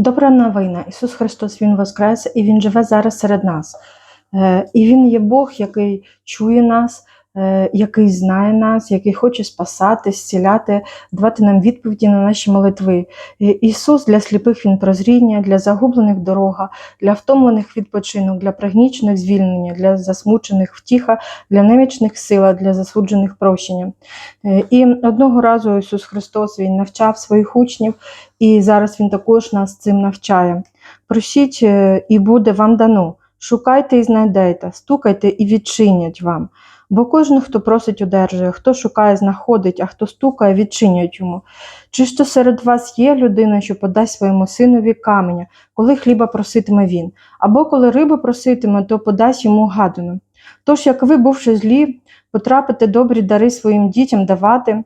Добра новина. Ісус Христос Він воскрес і Він живе зараз серед нас. Е, І Він є Бог, який чує нас, який знає нас, який хоче спасати, зціляти, давати нам відповіді на наші молитви. Е, Ісус для сліпих Він прозріння, для загублених дорога, для втомлених відпочинок, для пригнічених звільнення, для засмучених втіха, для немічних сила, для засуджених прощення. Е, І одного разу Ісус Христос Він навчав своїх учнів, і зараз Він також нас цим навчає. Просіть, е, і буде вам дано. Шукайте і знайдете, стукайте і відчинять вам. Бо кожен, хто просить, одержує, хто шукає, знаходить, а хто стукає, відчинять йому. Чи ж то серед вас є людина, що подасть своєму синові каменя, коли хліба проситиме він, або коли риби проситиме, то подасть йому гадину. Тож, як ви, бувши злі, потрапите добрі дари своїм дітям давати,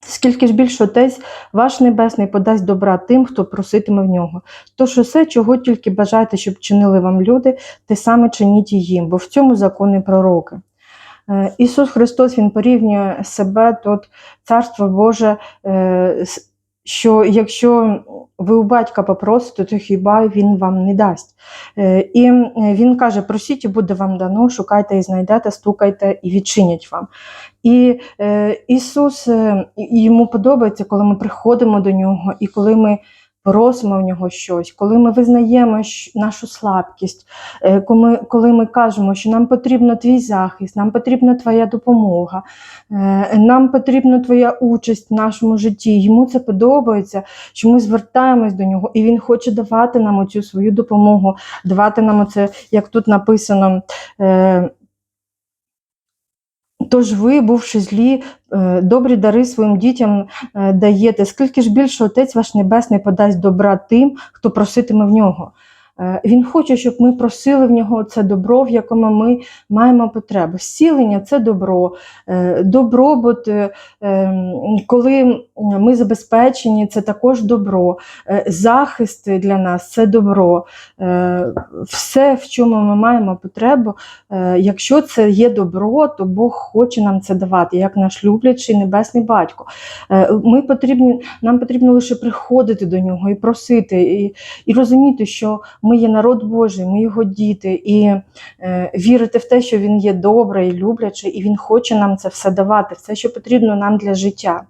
скільки ж більше отець ваш небесний подасть добра тим, хто проситиме в нього. Тож усе, чого тільки бажаєте, щоб чинили вам люди, те саме чиніть і їм, бо в цьому закони пророки. Е, Ісус Христос Він порівнює себе тут, Царство Боже, е, що якщо ви у батька попросите, то хіба він вам не дасть. Е, І він каже: просіть, і буде вам дано, шукайте і знайдете, стукайте і відчинять вам. І Ісус йому подобається, коли ми приходимо до нього, і коли ми просимо в нього щось, коли ми визнаємо нашу слабкість, е, коли, ми кажемо, що нам потрібно твій захист, нам потрібна твоя допомога, е, нам потрібна твоя участь в нашому житті. Йому це подобається, що ми звертаємось до нього, і він хоче давати нам оцю свою допомогу, давати нам оце, як тут написано. Е, Тож ви, бувши злі, добрі дари своїм дітям е, даєте, скільки ж більше Отець ваш Небесний подасть добра тим, хто проситиме в нього. Е, Він хоче, щоб ми просили в нього це добро, в якому ми маємо потребу. Зцілення це добро, е, добробут, е, ем, коли ми забезпечені, це також добро, захист для нас це добро. Все, в чому ми маємо потребу, Якщо це є добро, то Бог хоче нам це давати, як наш люблячий небесний батько. Ми потрібні, нам потрібно лише приходити до нього і просити, і, і розуміти, що ми є народ Божий, ми його діти, і е, вірити в те, що він є добрий, люблячий, і він хоче нам це все давати, все, що потрібно нам для життя.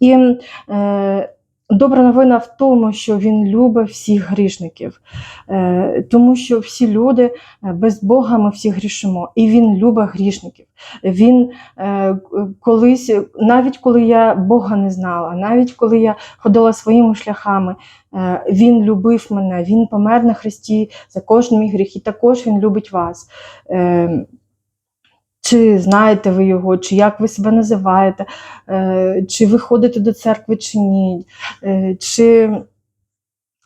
І е, Добра новина в тому, що він любить всіх грішників, Е, тому що всі люди е, без Бога ми всі грішимо, і він любить грішників. Він е, колись, навіть коли я Бога не знала, навіть коли я ходила своїми шляхами, він любив мене, він помер на Христі за кожен мій гріх, і також він любить вас. Чи знаєте ви його, чи як ви себе називаєте, е, чи ви ходите до церкви, чи ні, е, чи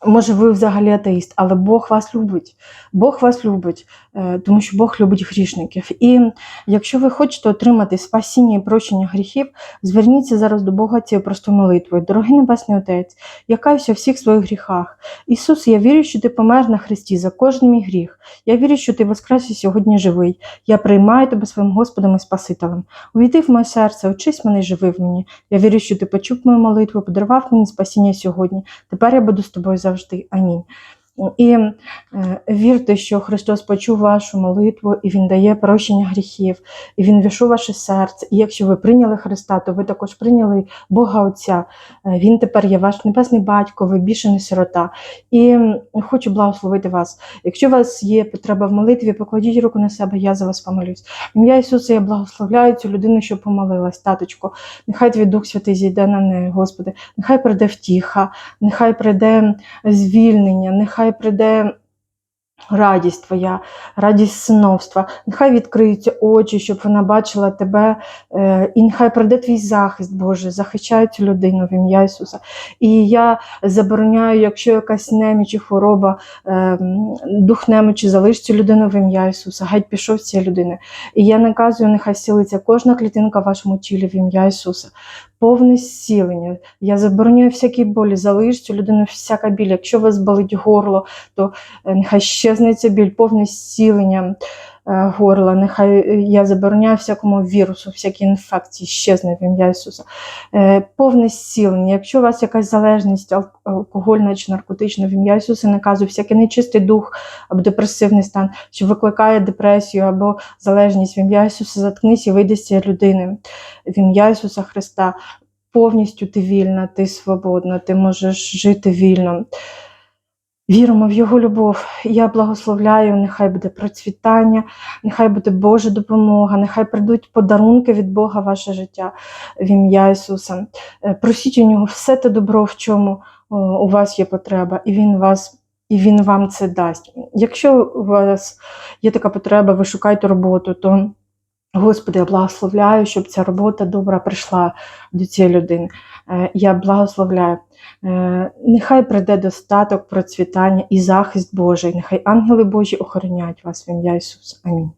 може ви взагалі атеїст, але Бог вас любить. Бог вас любить, е, тому що Бог любить грішників. І якщо ви хочете отримати спасіння і прощення гріхів, зверніться зараз до Бога цією простою молитвою. Дорогий Небесний Отець, я каюся у всіх своїх гріхах. Ісус, я вірю, що ти помер на Христі за кожен мій гріх. Я вірю, що ти воскрес і сьогодні живий. Я приймаю тебе своїм Господом і Спасителем. Увійди в моє серце, очись мене і живи в мені. Я вірю, що ти почув мою молитву, подарував мені спасіння сьогодні. Тепер я буду з тобою завжди. Амінь. І е, вірте, що Христос почув вашу молитву, і Він дає прощення гріхів, і Він війшов ваше серце. І якщо ви прийняли Христа, то ви також прийняли Бога Отця. Е, Він тепер є ваш небесний батько, ви більше не сирота. І хочу благословити вас. Якщо у вас є потреба в молитві, покладіть руку на себе, я за вас помолюсь. Ім'я Ісуса, я благословляю цю людину, що помолилась, таточко. Нехай твій Дух Святий зійде на неї, Господи. Нехай прийде втіха, нехай прийде звільнення, нехай прийде радість Твоя, радість синовства. Нехай відкриються очі, щоб вона бачила тебе, е, і нехай прийде твій захист, Боже, захищай цю людину в ім'я Ісуса. І я забороняю, якщо якась неміч чи хвороба, е, дух немочі залиш цю людину в ім'я Ісуса. Геть пішов з цієї людини. І я наказую, нехай сілиться кожна клітинка в вашому тілі в ім'я Ісуса. Повне зцілення. Я забороняю всякі болі, залиш цю людину всяка біль. Якщо у вас болить горло, то е, нехай щезне ця біль, повне зцілення. Е, горла, нехай е, я забороняю всякому вірусу, всякі інфекції, щезне в ім'я Ісуса. Е, Повне зцілення. Якщо у вас якась залежність алкогольна чи наркотична, в ім'я Ісуса наказую, всякий нечистий дух або депресивний стан, що викликає депресію або залежність в ім'я Ісуса, заткнись і вийди з цієї людини. В ім'я Ісуса Христа повністю ти вільна, ти свободна, ти можеш жити вільно. Віримо в Його любов. Я благословляю, нехай буде процвітання, нехай буде Божа допомога, нехай прийдуть подарунки від Бога ваше життя в ім'я Ісуса. Е, Просіть у нього все те добро, в чому у вас є потреба, і Він вас. І він вам це дасть. Якщо у вас є така потреба, ви шукаєте роботу, то Господи, я благословляю, щоб ця робота добра прийшла до цієї людини. Е, Я благословляю. Е, Нехай прийде достаток, процвітання і захист Божий. Нехай ангели Божі охороняють вас в ім'я Ісуса. Амінь.